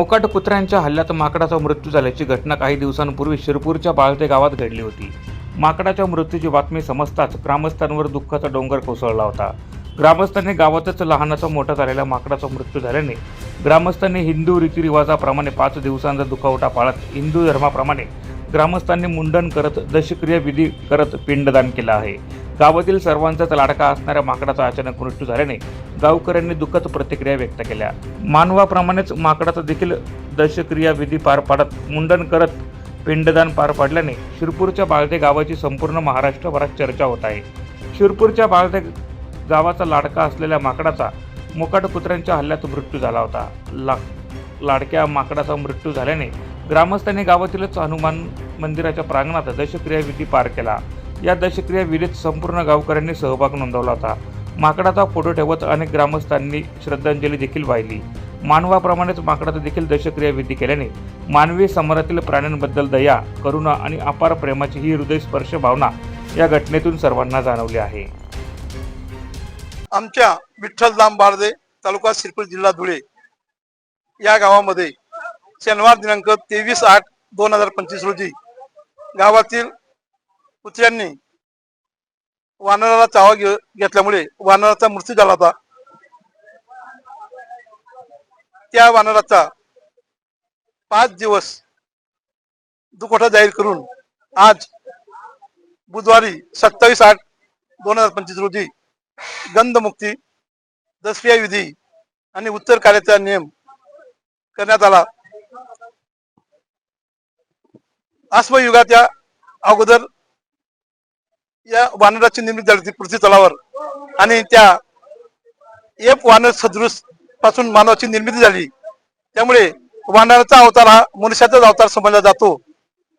मोकाट कुत्र्यांच्या हल्ल्यात माकडाचा मृत्यू झाल्याची घटना काही दिवसांपूर्वी शिरपूरच्या बाळते गावात घडली होती. माकडाच्या मृत्यूची बातमी समजताच ग्रामस्थांवर दुःखाचा डोंगर कोसळला होता. ग्रामस्थांनी गावातच लहानाचा मोठा झालेल्या माकडाचा मृत्यू झाल्याने ग्रामस्थांनी हिंदू रीतिरिवाजाप्रमाणे पाच दिवसांचा दुखावटा पाळत हिंदू धर्माप्रमाणे ग्रामस्थांनी मुंडन करत दशक्रिया विधी करत पिंडदान केलं आहे. गावातील सर्वांचाच लाडका असणाऱ्या माकडाचा अचानक मृत्यू झाल्याने गावकऱ्यांनी दुःखद प्रतिक्रिया व्यक्त केल्या. मानवाप्रमाणेच माकडाचा देखील दशक्रिया विधी पार पाडत मुंडन करत पिंडदान पार पाडल्याने शिरपूरच्या बाळदे गावाची संपूर्ण महाराष्ट्रभरात चर्चा होत आहे. शिरपूरच्या बाळदे गावाचा लाडका असलेल्या माकडाचा मुकाट कुत्र्यांच्या हल्ल्यात मृत्यू झाला होता. ला लाडक्या माकडाचा मृत्यू झाल्याने ग्रामस्थांनी गावातीलच हनुमान मंदिराच्या प्रांगणात दशक्रियाविधी पार केला. या दशक्रिया विधीत संपूर्ण गावकऱ्यांनी सहभाग नोंदवला होता. माकडाचा फोटो ठेवत अनेक ग्रामस्थांनी श्रद्धांजली देखील वाहिली. मानवाप्रमाणेच माकडाचा देखील दशक्रिया विधी केल्याने मानवी समाजातील प्राण्यांबद्दल दया करुणा आणि अपार प्रेमाची ही हृदयस्पर्श भावना या घटनेतून सर्वांना जाणवली आहे. आमच्या विठ्ठलधाम बारदे तालुका शिरपूर जिल्हा धुळे या गावामध्ये शनिवार दिनांक तेवीस आठ दोन हजार पंचवीस रोजी गावातील कुत्र्यांनी वानराला चावा घे घेतल्यामुळे वानराचा मृत्यू झाला होता. त्या वानराचा पाच दिवस दुखोटा जाहीर करून आज बुधवारी सत्तावीस आठ दोन हजार पंचवीस रोजी गंधमुक्ती दसक्रिया विधी आणि उत्तर कार्याचा नियम करण्यात आला. अश्वयुगाच्या अगोदर या वानराची निर्मिती झाली होती पृथ्वी तलावर. आणि त्या एक वानर सदृशपासून मानवाची निर्मिती झाली. त्यामुळे वानराचा अवतार हा मनुष्याचाच अवतार समजला जातो.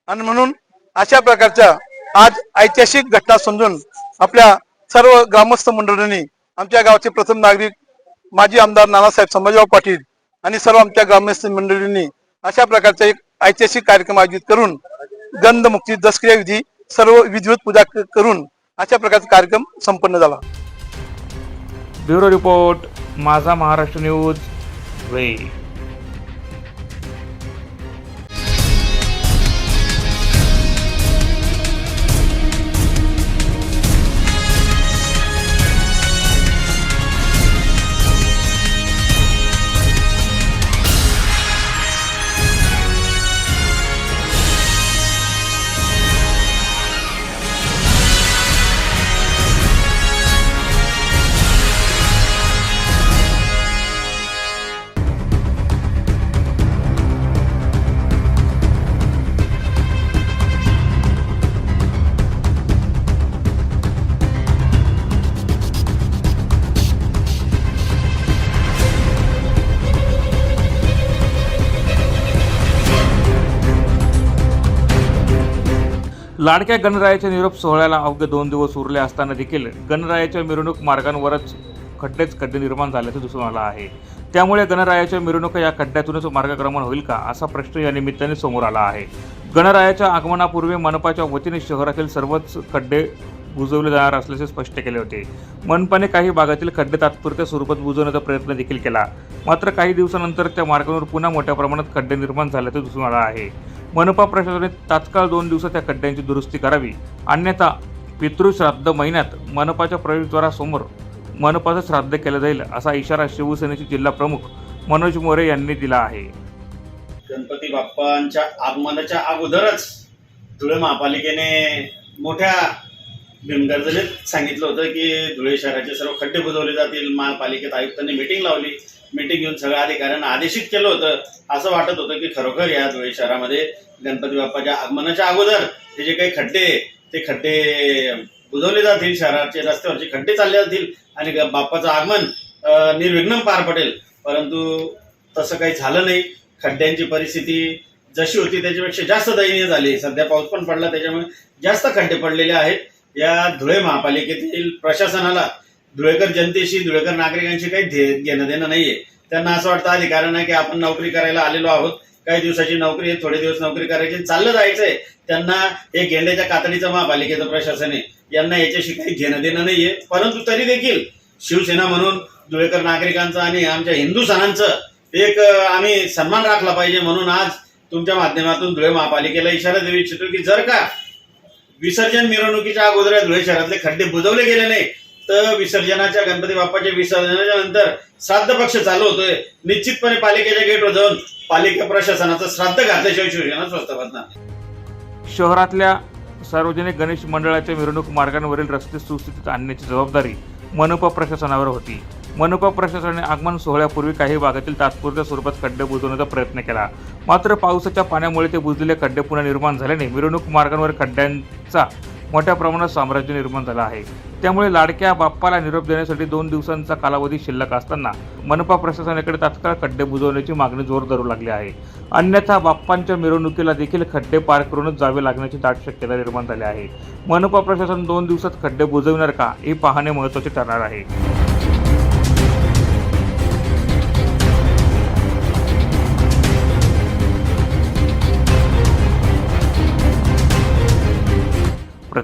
आणि म्हणून अशा प्रकारच्या आज ऐतिहासिक घटना समजून आपल्या सर्व ग्रामस्थ मंडळींनी आमच्या गावचे प्रथम नागरिक माजी आमदार नानासाहेब संभाजीराव पाटील आणि सर्व आमच्या ग्रामस्थ मंडळींनी अशा प्रकारचा एक ऐतिहासिक कार्यक्रम आयोजित करून गंधमुक्ती दसक्रिया विधी सर्व विधिवत पूजा करून अशा प्रकारचा कार्यक्रम संपन्न झाला. ब्युरो रिपोर्ट माझा महाराष्ट्र न्यूज वे लाडक्या गणरायाच्या निरोप सोहळ्याला अवघे दोन दिवस उरले असताना देखील गणरायाच्या मिरवणूक मार्गांवरच खड्डेच खड्डे निर्माण झाल्याचं दिसून आलं आहे. त्यामुळे गणरायाच्या मिरवणुका या खड्ड्यातूनच मार्गक्रमण होईल का असा प्रश्न या निमित्ताने समोर आला आहे. गणरायाच्या आगमनापूर्वी मनपाच्या वतीने शहरातील सर्वच खड्डे बुजवले जाणार असल्याचे स्पष्ट केले होते. मनपाने काही भागातील खड्डे तात्पुरत्या स्वरूपात बुजवण्याचा प्रयत्न देखील केला. मात्र काही दिवसानंतर त्या मार्गावर पुन्हा मोठ्या प्रमाणात खड्डे निर्माण झाल्याचं दिसून आलं आहे. मनपा प्रशासनाने तात्काळ दोन दिवसात त्या खड्ड्यांची दुरुस्ती करावी. अन्यथा पितृश्राद्ध महिन्यात मनपाच्या प्रवेशद्वारासमोर मनपाचं श्राद्ध केलं जाईल असा इशारा शिवसेनेचे जिल्हा प्रमुख मनोज मोरे यांनी दिला आहे. गणपती बाप्पांच्या आगमनाच्या अगोदरच धुळे महापालिकेने मोठ्या भीमगर्जनेत सांगितलं होतं की धुळे शहराचे सर्व खड्डे बुजवले जातील. महापालिकेत आयुक्तांनी मीटिंग लावली. मीटिंग घेऊन सगळ्या अधिकाऱ्यांना आदेशित केलं होतं. असं वाटत होतं की खरोखर या धुळे शहरामध्ये गणपती बाप्पाच्या आगमनाच्या अगोदर हे जे काही खड्डे ते खड्डे बुजवले जातील शहराचे रस्त्यावरचे खड्डे चालले जातील आणि ग- बाप्पाचं आगमन निर्विघ्न पार पडेल. परंतु तसं काही झालं नाही. खड्ड्यांची परिस्थिती जशी होती त्याच्यापेक्षा जास्त दयनीय झाली सध्या पाऊस पण पडला त्याच्यामुळे जास्त खड्डे पडलेले आहेत. या धुळे महापालिकेतील प्रशासनाला धुळेकर जनतेशी धुळेकर नागरिकांशी काही घेणं देणं नाहीये. त्यांना असं वाटतं अधिकाऱ्यांना की आपण नोकरी करायला आलेलो आहोत. काही दिवसाची नोकरी आहे थोडे दिवस नोकरी करायची चाललं जायचंय. त्यांना हे गेंड्याच्या कातडीचं महापालिकेचं प्रशासन आहे. यांना याच्याशी काही घेणं देणं नाहीये. परंतु तरी देखील शिवसेना म्हणून धुळेकर नागरिकांचं आणि आमच्या हिंदू सणांचं एक आम्ही सन्मान राखला पाहिजे म्हणून आज तुमच्या माध्यमातून धुळे महापालिकेला इशारा देऊ इच्छितो की जर का विसर्जन मिरवणुकीच्या अगोदर या धुळे शहरातले खड्डे बुजवले गेले नाही तर विसर्जनाच्या गणपती बाप्पाच्या विसर्जनाच्या नंतर श्राद्ध पक्ष चालू होतोय. निश्चितपणे पालिकेच्या गेटवर जाऊन पालिका प्रशासनाचं श्राद्ध घातल्याशिवाय शिवसेना स्वस्त बसणार शहरातल्या सार्वजनिक गणेश मंडळाच्या मिरवणूक मार्गांवरील रस्ते सुस्थितीत आणण्याची जबाबदारी मनपा प्रशासनावर होती. मनपा प्रशासनाने आगमन सोहळ्यापूर्वी काही भागातील तात्पुरत्या स्वरूपात खड्डे बुजवण्याचा प्रयत्न केला. मात्र पावसाच्या पाण्यामुळे ते बुजलेले खड्डे पुन्हा निर्माण झाल्याने मिरवणूक मार्गांवर खड्ड्यांचा मोठ्या प्रमाणात साम्राज्य निर्माण झालं आहे. त्यामुळे लाडक्या बाप्पाला निरोप देण्यासाठी दोन दिवसांचा कालावधी शिल्लक असताना मनपा प्रशासनाकडे तात्काळ खड्डे बुजवण्याची मागणी जोर धरू लागली आहे. अन्यथा बाप्पांच्या मिरवणुकीला देखील खड्डे पार करूनच जावे लागण्याची दाट शक्यता निर्माण झाली आहे. मनपा प्रशासन दोन दिवसात खड्डे बुजवणार का हे पाहणे महत्त्वाचे ठरणार आहे.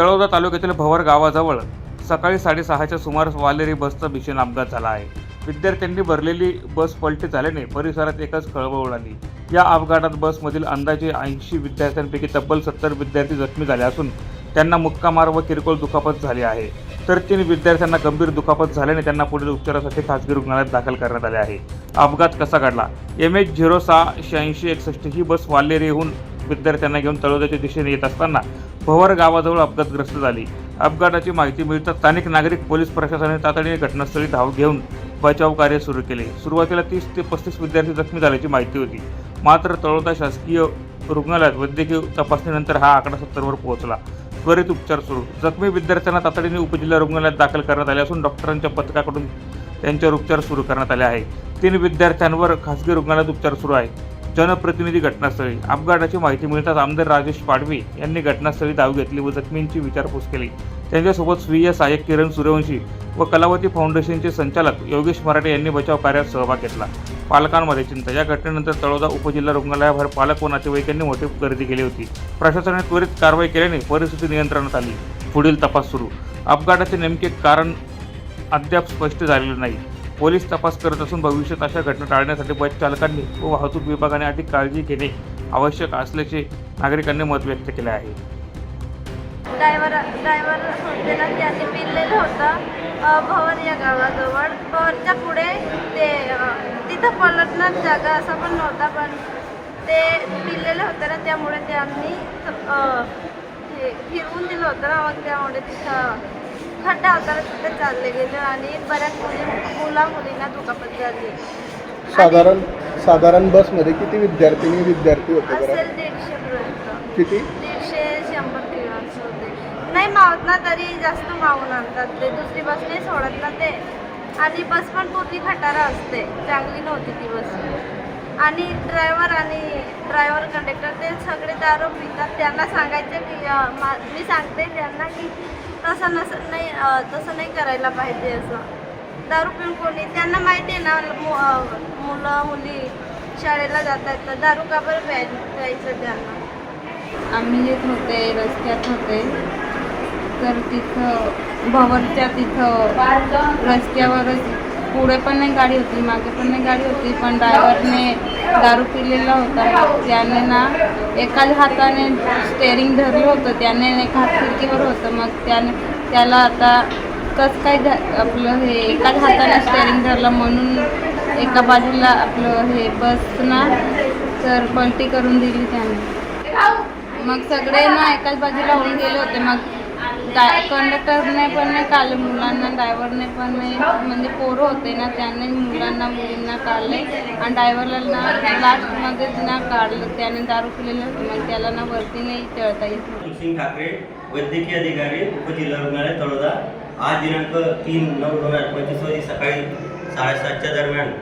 तळोदा तालुक्यातील भवर गावाजवळ सकाळी साडेसहाच्या सुमारास वालेरी बसचा भीषण अपघात झाला आहे. विद्यार्थ्यांनी भरलेली बस पलटी झाल्याने परिसरात एकच खळबळ उडाली. या अपघातात बसमधील अंदाजे ऐंशी विद्यार्थ्यांपैकी तब्बल सत्तर विद्यार्थी जखमी झाले असून त्यांना मुक्कामार व किरकोळ दुखापत झाली आहे. तर तीन विद्यार्थ्यांना गंभीर दुखापत झाल्याने त्यांना पुढील उपचारासाठी खासगी रुग्णालयात दाखल करण्यात आले आहे. अपघात कसा घडला? एम एच झिरो सहा शहाऐंशी एकसष्ट ही बस वालेरीहून विद्यार्थ्यांना घेऊन तळोद्याच्या दिशेने येत असताना भवर गावाजवळ अपघातग्रस्त झाली. अपघाताची माहिती मिळताच स्थानिक नागरिक पोलीस प्रशासनाने तातडीने घटनास्थळी धाव घेऊन बचाव कार्य सुरू केले. सुरुवातीला तीस ते पस्तीस विद्यार्थी जखमी झाल्याची माहिती होती. मात्र तळोदा शासकीय रुग्णालयात वैद्यकीय तपासणीनंतर हा आकडा सत्तरवर पोहोचला. त्वरित उपचार सुरू. जखमी विद्यार्थ्यांना तातडीने उपजिल्हा रुग्णालयात दाखल करण्यात आले असून डॉक्टरांच्या पथकाकडून त्यांच्यावर उपचार सुरू करण्यात आले आहे. तीन विद्यार्थ्यांवर खासगी रुग्णालयात उपचार सुरू आहे जनप्रतिनिधी घटनास्थळी. अपघाताची माहिती मिळताच आमदार राजेश पाडवी यांनी घटनास्थळी धाव घेतली व जखमींची विचारपूस केली. त्यांच्यासोबत स्वीय सहाय्यक किरण सूर्यवंशी व कलावती फाउंडेशनचे संचालक योगेश मराठे यांनी बचाव कार्यात सहभाग घेतला. पालकांमध्ये चिंता. या घटनेनंतर तळोदा उपजिल्हा रुग्णालयाबाहेर पालक व नातेवाईकांनी मोठी गर्दी केली होती. प्रशासनाने त्वरित कारवाई केल्याने परिस्थिती नियंत्रणात आली. पुढील तपास सुरू. अपघाताचे नेमके कारण अद्याप स्पष्ट झालेले नाही. पोलीस तपास करत असून भविष्यात अशा घटना टाळण्यासाठी बस चालकांनी व वाहतूक विभागाने अधिक काळजी घेणे आवश्यक असल्याचे नागरिकांनी मत व्यक्त केले आहे. ड्रायव्हर ड्रायव्हर होते ना त्यांनी पिरलेलं होतं. भवर या गावाजवळ. भवरच्या पुढे ते तिथं पलटणार जागा असा पण नव्हता पण ते पिरलेलं होतं ना त्यामुळे ते आम्ही फिरवून दिलं होतं ना मग त्यामुळे तिथं खड्डा ना तिथं चालले गेले आणि बऱ्याच मुली मुला मुलींना दुखापत झाली साधारण साधारण बसमध्ये किती विद्यार्थिनी विद्यार्थी होते बरं? असेल दीडशे पर्यंत. किती? दीडशे शंभर किलो असं होते. नाही मावत ना तरी जास्त मावून आणतात ते. दुसरी बस नाही सोडत ना ते. आणि बस पण पूर्वी खटारा असते. चांगली नव्हती ती बस. आणि ड्रायव्हर आणि ड्रायव्हर कंडक्टर ते सगळे दारू पितात. त्यांना सांगायचं की मा- मी सांगते त्यांना की तसं नसं नाही तसं नाही करायला पाहिजे असं. दारू पिऊन कोणी त्यांना माहिती आहे ना मु- मुलं मुली शाळेला जातात तर दारू का बरं प्याय प्यायचं त्यांना? आम्ही येत होते रस्त्यात होते. तर तिथं भवनच्या तिथं रस्त्यावरच पुढे पण नाही गाडी होती मागे पण नाही गाडी होती पण ड्रायव्हरने दारू पिलेला होता. त्याने ना एकाच हाताने स्टेअरिंग धरलं होतं. त्याने एक हात खिडकीवर होतं. मग त्याने त्याला आता कसं काय आपलं हे एकाच हाताने स्टेअरिंग धरलं म्हणून एका बाजूला आपलं हे बस ना तर पलटी करून दिली त्याने. मग सगळे ना एकाच बाजूला होऊन गेले होते. मग कंडक्टरने पण नाही काढले मुलांना ड्रायव्हरने पण नाही. म्हणजे पोरं होते ना त्याने मुलांना मुलींना काढले. आणि ड्रायव्हरला ना लास्टमध्येच ना काढलं. त्याने दारू पिलेलं होतं. मग त्याला ना वरती नाही चढता येत सिंग ठाकरे वैद्यकीय अधिकारी उपजिल्हा रुग्णालय तळोदा. आज दिनांक तीन नऊ दोन हजार पंचवीस रोजी सकाळी साडेसातच्या दरम्यान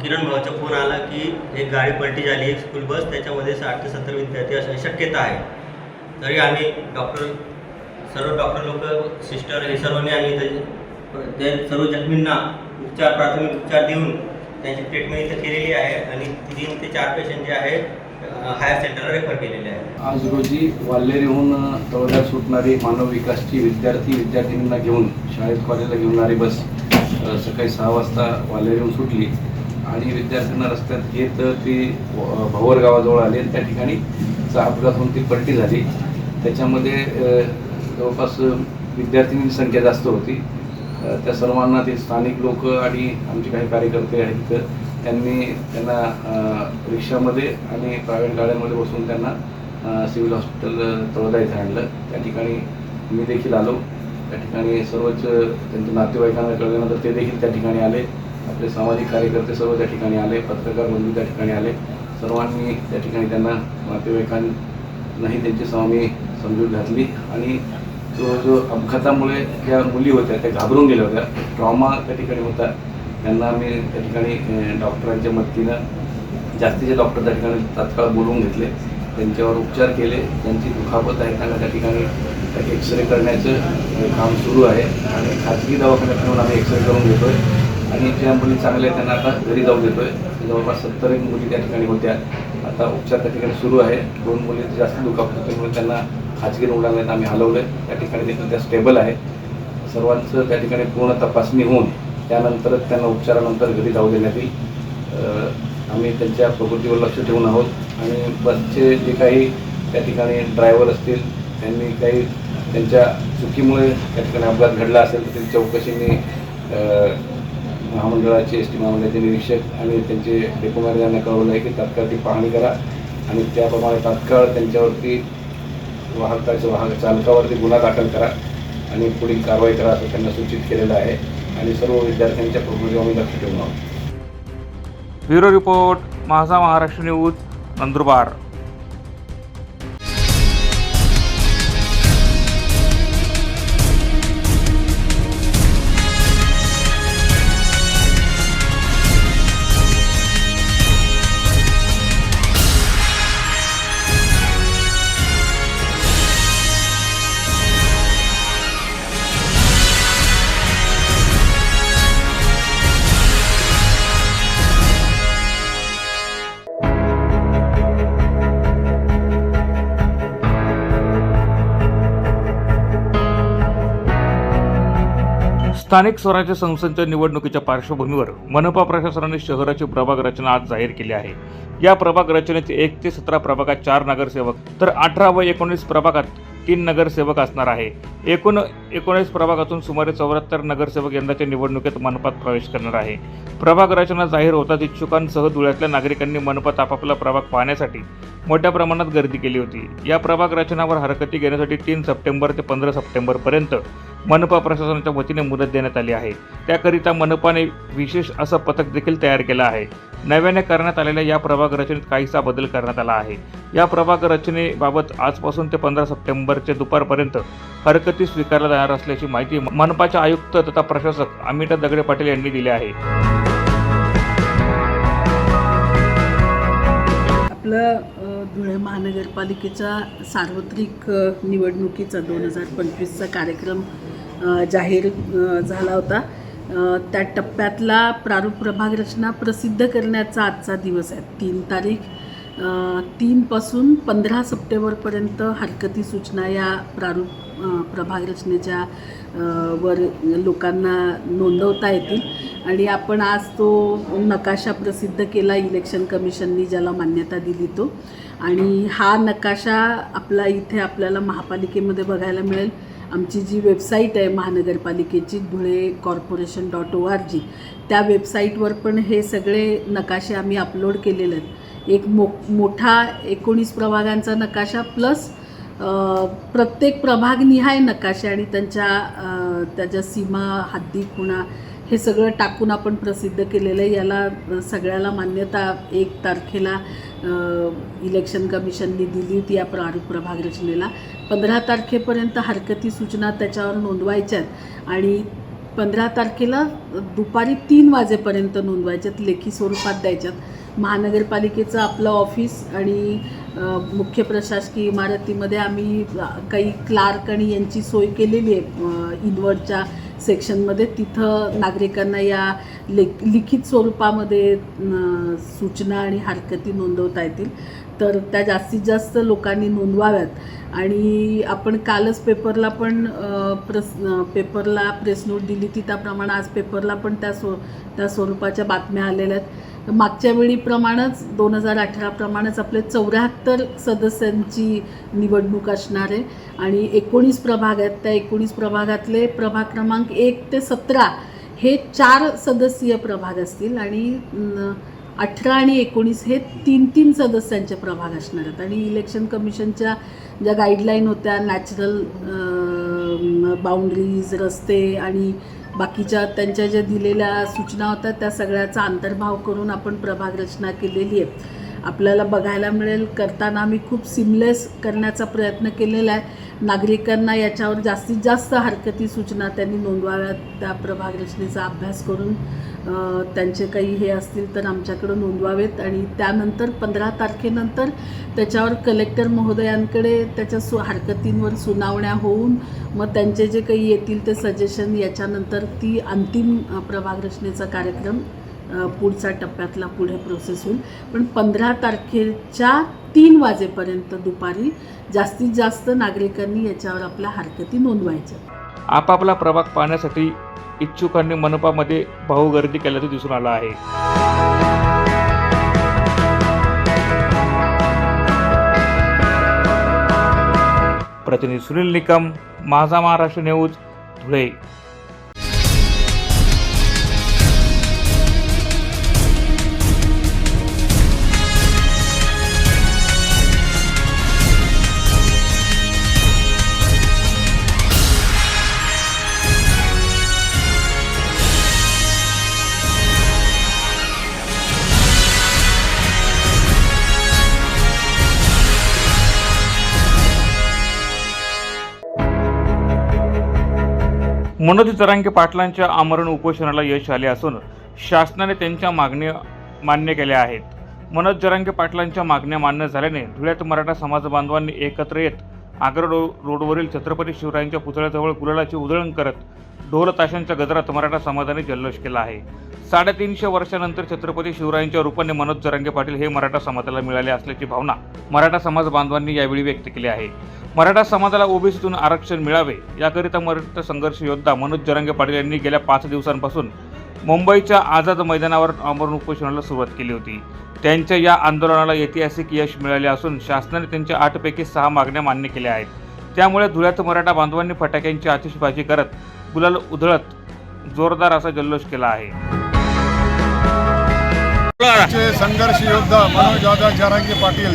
किरण भाऊचा फोन आला की एक गाडी पलटी झाली एक स्कूल बस त्याच्यामध्ये साठ ते सत्तर विद्यार्थी असण्याची शक्यता आहे. तरी आम्ही डॉक्टर सर्व डॉक्टर लोक सिस्टर हे सर्वांनी आम्ही त्या सर्व जखमींना उपचार प्राथमिक उपचार देऊन त्यांची ट्रीटमेंट इथं केलेली आहे. आणि तीन ते चार पेशंट जे आहे हायर सेंटरला रेफर केलेले आहे आज रोजी वाल्हेरीहून तळोद्यात सुटणारी मानव विकासची विद्यार्थी विद्यार्थिनींना घेऊन शाळेत कॉलेजला घेऊनणारी बस. सकाळी सहा वाजता वाल्हेरीहून सुटली. आणि विद्यार्थ्यांना रस्त्यात येत ती भवर गावाजवळ आले. आणि त्या ठिकाणी चा अपघात होऊन ती पलटी झाली. त्याच्यामध्ये जवळपास विद्यार्थिनींची संख्या जास्त होती. त्या सर्वांना ते स्थानिक लोक आणि आमचे काही कार्यकर्ते आहेत त्यांनी त्यांना रिक्षामध्ये आणि प्रायव्हेट गाड्यांमध्ये बसून त्यांना सिव्हिल हॉस्पिटल तळोदा इथे आणलं. त्या ठिकाणी मी देखील आलो. त्या ठिकाणी सर्वच त्यांच्या नातेवाईकांना कळल्यानंतर ते देखील त्या ठिकाणी आले. आपले सामाजिक कार्यकर्ते सर्व त्या ठिकाणी आले. पत्रकार बंधू त्या ठिकाणी आले. सर्वांनी त्या ठिकाणी त्यांना नातेवाईकांनाही त्यांची स्वामी समजूत घातली आणि जो जो अपघातामुळे ज्या मुली होत्या त्या घाबरून गेल्या होत्या. ट्रॉमा त्या ठिकाणी होता. त्यांना आम्ही त्या ठिकाणी डॉक्टरांच्या मदतीनं जास्तीचे डॉक्टर त्या ठिकाणी तात्काळ बोलवून घेतले. त्यांच्यावर उपचार केले. त्यांची दुखापत आहे. त्यांना त्या ठिकाणी एक्सरे करण्याचं काम सुरू आहे. आणि खाजगी दवाखान्यात ठेवून आम्ही एक्सरे करून घेतो आहे आणि ज्या मुली चांगल्या आहेत त्यांना आता घरी जाऊ देतो आहे जवळपास सत्तर एक मुली त्या ठिकाणी होत्या. आता उपचार त्या ठिकाणी सुरू आहे. दोन मुली जास्त दुखापत त्यामुळे त्यांना खाजगी रुग्णालयात आम्ही हलवलं आहे त्या ठिकाणी देखील त्या स्टेबल आहे. सर्वांचं त्या ठिकाणी पूर्ण तपासणी होऊन त्यानंतरच त्यांना उपचारानंतर घरी जाऊ देण्यात येईल. आम्ही त्यांच्या प्रकृतीवर लक्ष ठेवून आहोत. आणि बसचे जे काही त्या ठिकाणी ड्रायव्हर असतील त्यांनी काही त्यांच्या चुकीमुळे त्या ठिकाणी अपघात घडला असेल तर त्यांची चौकशी मी महामंडळाचे एस टी महामंडळाचे निरीक्षक आणि त्यांचे डेपो मॅनेजरना कळवलं आहे की तात्काळ ती पाहणी करा. आणि त्याप्रमाणे तात्काळ त्यांच्यावरती वाहकाच्या वाहक चालकावरती गुन्हा दाखल करा आणि पुढील कारवाई करा असं त्यांना सूचित केलेलं आहे. आणि सर्व विद्यार्थ्यांच्या प्रकृती आम्ही लक्ष ठेवून आहोत ब्युरो रिपोर्ट माझा महाराष्ट्र न्यूज नंदुरबार. स्थानिक स्वराज्य संस्थांच्या निवडणुकीच्या पार्श्वभूमीवर मनपा प्रशासनाने शहराची प्रभाग रचना आज जाहीर केली आहे. या प्रभाग रचनेचे एक ते सतरा प्रभागात चार नगरसेवक तर अठरा व एकोणीस प्रभागात तीन नगरसेवक असणार आहे. एकूण एकोणीस प्रभागातून सुमारे चौऱ्याहत्तर नगरसेवक यंदाच्या निवडणुकीत मनपात प्रवेश करणार आहे. प्रभाग रचना जाहीर होताच इच्छुकांसह धुळ्यातल्या नागरिकांनी मनपात आपापला प्रभाग पाहण्यासाठी मोठ्या प्रमाणात गर्दी केली होती. या प्रभाग रचनावर हरकती घेण्यासाठी तीन सप्टेंबर ते पंधरा सप्टेंबरपर्यंत मनपा प्रशासनाच्या वतीने मुदत देण्यात आली आहे. त्याकरिता मनपाने विशेष असं पथक देखील तयार केलं आहे. नव्याने करण्यात आलेल्या या प्रभाग रचनेत काहीसा बदल करण्यात आला आहे. या प्रभाग रचनेबाबत आजपासून ते पंधरा सप्टेंबरच्या दुपारपर्यंत हरकती स्वीकारल्या जाणार असल्याची माहिती मनपाचे आयुक्त तथा प्रशासक अमिता दगडे पाटील यांनी दिली आहे. आपलं धुळे महानगरपालिकेच्या सार्वत्रिक निवडणुकीचा दोन हजार पंचवीसचा कार्यक्रम जाहीर झाला होता. त्या टप्प्यातला प्रारूप प्रभाग रचना प्रसिद्ध करण्याचा आजचा दिवस आहे. तीन तारीख तीनपासून पंधरा सप्टेंबरपर्यंत हरकती सूचना या प्रारूप प्रभागरचनेच्या प्रभाग रचनेच्या वर लोकांना नोंदवता येतील. आणि आपण आज तो नकाशा प्रसिद्ध केला इलेक्शन कमिशननी ज्याला मान्यता दिली तो. आणि हा नकाशा आपला इथे आपल्याला महापालिकेमध्ये बघायला मिळेल. आमची जी वेबसाईट आहे महानगरपालिकेची Dhule corporation dot O R G त्या वेबसाईटवर पण हे सगळे नकाशे आम्ही अपलोड केलेले आहेत. एक मो मोठा एकोणीस प्रभागांचा नकाशा प्लस प्रत्येक प्रभागनिहाय नकाशे आणि त्यांच्या त्याच्या सीमा हद्दी खुणा हे सगळं टाकून आपण प्रसिद्ध केलेलं आहे. याला सगळ्याला मान्यता एक तारखेला इलेक्शन कमिशननी दिली होती या प्रारूप प्रभाग रचनेला. पंधरा तारखेपर्यंत हरकती सूचना त्याच्यावर नोंदवायच्यात आणि पंधरा तारखेला दुपारी तीन वाजेपर्यंत नोंदवायच्यात लेखी स्वरूपात द्यायच्यात महानगरपालिकेचं आपलं ऑफिस आणि मुख्य प्रशासकीय इमारतीमध्ये आम्ही काही क्लार्क आणि यांची सोय केलेली आहे. इनवर्डच्या सेक्शनमध्ये. तिथं नागरिकांना या ले लिखित स्वरूपामध्ये सूचना आणि हरकती नोंदवता येतील. तर त्या जास्तीत जास्त लोकांनी नोंदवाव्यात. आणि आपण कालच पेपरला पण प्रस पेपरला प्रेस नोट दिली. ती त्याप्रमाणे आज पेपरला पण त्या स्व त्या स्वरूपाच्या बातम्या आलेल्या आहेत. मागच्या वेळीप्रमाणेच दोन हजार अठराप्रमाणेच आपले चौऱ्याहत्तर सदस्यांची निवडणूक असणार आहे. आणि एकोणीस प्रभाग आहेत त्या एकोणीस प्रभागातले प्रभाग क्रमांक एक ते सतरा हे चार सदस्यीय प्रभाग असतील. आणि अठरा आणि एकोणीस हे तीन तीन सदस्यांचे प्रभाग असणार आहेत. आणि इलेक्शन कमिशनच्या ज्या गाईडलाईन होत्या नॅचरल बाउंड्रीज रस्ते आणि बाकीच्या त्यांच्या ज्या दिलेल्या सूचना होत्या त्या सगळ्याचा अंतर्भाव करून आपण प्रभाग रचना केलेली आहे. आपल्याला बघायला मिळेल. करताना आम्ही खूप सिमलेस करण्याचा प्रयत्न केलेला आहे. नागरिकांना याच्यावर जास्तीत जास्त हरकती सूचना त्यांनी नोंदवाव्यात. त्या प्रभाग रचनेचा अभ्यास करून त्यांचे काही हे असतील तर आमच्याकडं नोंदवावेत. आणि त्यानंतर पंधरा तारखेनंतर त्याच्यावर कलेक्टर महोदयांकडे त्याच्या सु हरकतींवर सुनावण्या होऊन मग त्यांचे जे काही येतील ते सजेशन याच्यानंतर ती अंतिम प्रभाग रचनेचा कार्यक्रम पुढचा पुढच्या टप्प्यातला पुढे प्रोसेस होईल. पण पंधरा तारखेच्या तीन वाजेपर्यंत दुपारी जास्तीत जास्त नागरिकांनी याच्यावर आपल्या हरकती नोंदवायच्या. आपापला प्रभाग पाहण्यासाठी इच्छुकांनी मनपामध्ये भाऊगर्दी केल्याचं दिसून आलं आहे. प्रतिनिधी सुनील निकम माझा महाराष्ट्र न्यूज धुळे. मनोज जरांगे पाटलांच्या आमरण उपोषणाला यश आले असून शासनाने त्यांच्या मागण्या मान्य केल्या आहेत. मनोज जरांगे पाटलांच्या मागण्या मान्य झाल्याने धुळ्यात मराठा समाज बांधवांनी एकत्र येत आग्रा रो रोडवरील छत्रपती शिवरायांच्या पुतळ्याजवळ गुलालाची उधळण करत ढोल ताशांच्या गजरात मराठा समाजाने जल्लोष केला आहे. साडेतीनशे वर्षानंतर छत्रपती शिवरायांच्या रूपाने मनोज जरांगे पाटील हे मराठा समाजाला मिळाले असल्याची भावना मराठा समाज बांधवांनी यावेळी व्यक्त केली आहे. मराठा समाजाला ओबीसीतून आरक्षण मिळावे याकरिता मराठा संघर्ष योद्धा मनोज जरांगे पाटील यांनी गेल्या पाच दिवसांपासून मुंबईच्या आझाद मैदानावर आमरण उपोषणाला सुरुवात केली होती. त्यांच्या या आंदोलनाला ऐतिहासिक यश मिळाले असून शासनाने त्यांच्या आठपैकी सहा मागण्या मान्य केल्या आहेत. त्यामुळे धुळ्यात मराठा बांधवांनी फटाक्यांची आतिषबाजी करत गुलाल उधळत जोरदार असा जल्लोष केला आहे. चे संघर्ष योद्धा मनोजदादा जरांगे पाटील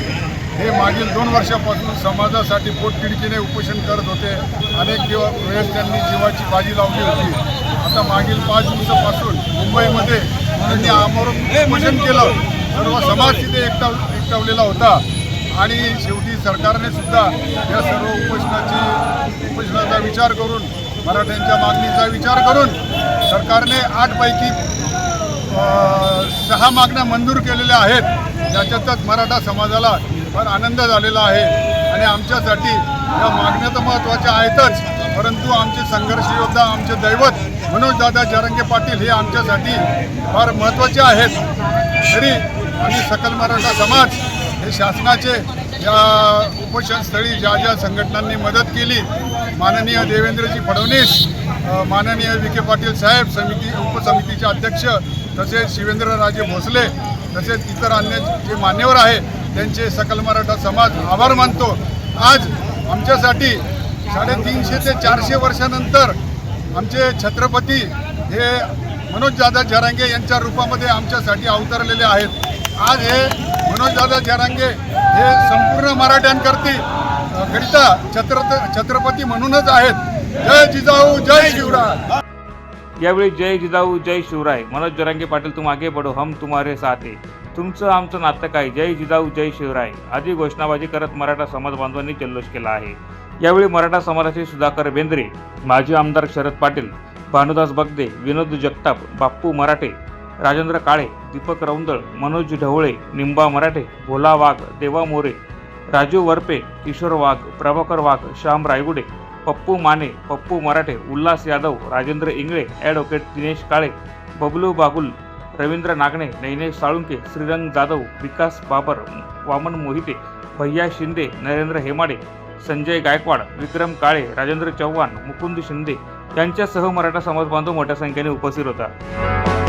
हे मागील दोन वर्षापासून समाजासाठी पोटतिडकीने उपोषण करत होते. अनेक दिवस वेळेस त्यांनी जीवाची बाजी लावली होती. आता मागील पाच दिवसापासून मुंबईमध्ये त्यांनी आमरून उपोषण केलं. सर्व समाज तिथे एकटा एकटावलेला होता. आणि शेवटी सरकारने सुद्धा या सर्व उपोषणाची उपोषणाचा विचार करून मराठ्यांच्या मागणीचा विचार करून सरकारने आठपैकी सहा मागण्या मंजूर केलेल्या आहेत. ज्याच्यातच मराठा समाजाला फार आनंद झालेला आहे. आणि आमच्यासाठी या मागण्या तर महत्त्वाच्या आहेतच. परंतु आमचे संघर्ष योद्धा आमचे दैवत मनोजदादा जरंगे पाटील हे आमच्यासाठी फार महत्त्वाचे आहेत. तरी आम्ही सकल मराठा समाज हे शासनाचे या उपोषणस्थळी ज्या ज्या संघटनांनी मदत केली माननीय देवेंद्रजी फडणवीस माननीय विखे पाटील साहेब समिती उपसमितीचे अध्यक्ष तसेच शिवेंद्रराजे भोसले तसेच इतर अन्य जे मान्यवर आहे त्यांचे सकल मराठा समाज आभार मानतो. आज आमच्यासाठी साडेतीनशे ते चारशे वर्षानंतर आमचे छत्रपती हे मनोजदादा जरांगे यांच्या रूपामध्ये आमच्यासाठी अवतरलेले आहेत. आज हे मनोजदादा जरांगे हे संपूर्ण मराठ्यांकरती करिता छत्र छत्रपती म्हणूनच आहेत. जय जिजाऊ जय शिवराय. यावेळी जय जिजाऊ जय शिवराय. मनोज जरांगे पाटील तुम आगे बढो हम तुम्हारे साथ तुमचं आमचं नाटक आहे जय जिजाऊ जय शिवराय. आदी घोषणाबाजी करत मराठा समाज बांधवांनी जल्लोष केला आहे. यावेळी मराठा समाजाचे सुधाकर बेंद्रे माजी आमदार शरद पाटील भानुदास बगदे विनोद जगताप बाप्पू मराठे राजेंद्र काळे दीपक रौंदळ मनोज ढवळे निंबा मराठे भोला वाघ देवा मोरे राजू वरपे किशोर वाघ प्रभाकर वाघ श्याम रायगुडे पप्पू माने पप्पू मराठे उल्हास यादव राजेंद्र इंगळे ॲडव्होकेट दिनेश काळे बबलू बागुल रवींद्र नागणे नैनेश साळुंके श्रीरंग जाधव विकास बाबर वामन मोहिते भैया शिंदे नरेंद्र हेमाडे संजय गायकवाड विक्रम काळे राजेंद्र चव्हाण मुकुंद शिंदे यांच्यासह मराठा समाज बांधव मोठ्या संख्येने उपस्थित होता.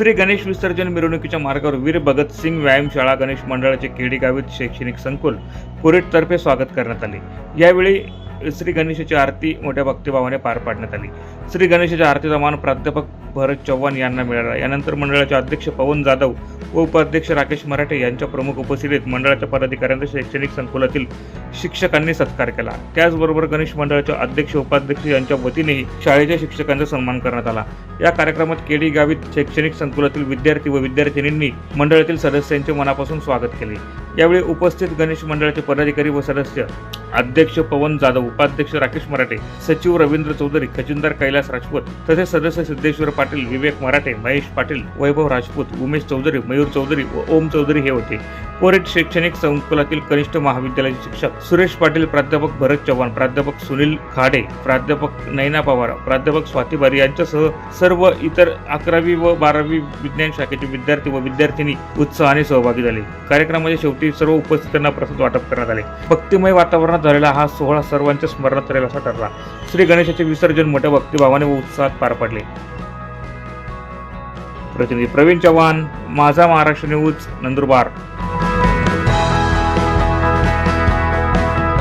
श्री गणेश विसर्जन मिरवणुकीच्या मार्गावर वीर भगतसिंग व्यायामशाळा गणेश मंडळाचे केडी गावित शैक्षणिक संकुल कुरेटतर्फे स्वागत करण्यात आले. यावेळी श्री गणेशाची आरती मोठ्या भक्तिभावाने पार पाडण्यात आली. श्री गणेशाच्या आरतीचा मान प्राध्यापक भरत चव्हाण यांना मिळाला. यानंतर मंडळाचे अध्यक्ष पवन जाधव व उपाध्यक्ष राकेश मराठे यांच्या प्रमुख उपस्थितीत मंडळाच्या पदाधिकाऱ्यांचा शैक्षणिक संकुलातील शिक्षकांनी सत्कार केला. त्याचबरोबर गणेश मंडळाचे अध्यक्ष उपाध्यक्ष यांच्या वतीनेही शाळेच्या शिक्षकांचा सन्मान करण्यात आला. या कार्यक्रमात केडी गावीत शैक्षणिक संकुलातील विद्यार्थी व विद्यार्थिनींनी मंडळातील सदस्यांचे मनापासून स्वागत केले. यावेळी उपस्थित गणेश मंडळाचे पदाधिकारी व सदस्य अध्यक्ष पवन जाधव उपाध्यक्ष राकेश मराठे सचिव रवींद्र चौधरी खजिनदार कैलास राजपूत तसेच सदस्य सिद्धेश्वर पाटील विवेक मराठे महेश पाटील वैभव राजपूत उमेश चौधरी मयूर चौधरी व ओम चौधरी हे होते. कोरेट शैक्षणिक संकुलातील कनिष्ठ महाविद्यालयाचे शिक्षक सुरेश पाटील प्राध्यापक भरत चव्हाण प्राध्यापक सुनील खाडे प्राध्यापक नैना पवार प्राध्यापक स्वाती बारी यांच्यासह सर्व इतर अकरावी व बारावी विज्ञान शाखेचे विद्यार्थी व विद्यार्थिनी उत्साहाने सहभागी झाले. कार्यक्रमाच्या शेवटी सर्व उपस्थितांना प्रसाद वाटप करण्यात आले. भक्तिमय वातावरणात झालेला हा सोहळा सर्वांच्या स्मरणात राहील असा ठरला. श्री गणेशाचे विसर्जन मोठ्या भक्तिभावाने व उत्साहात पार पडले. प्रतिनिधी प्रवीण चव्हाण माझा महाराष्ट्र न्यूज नंदुरबार.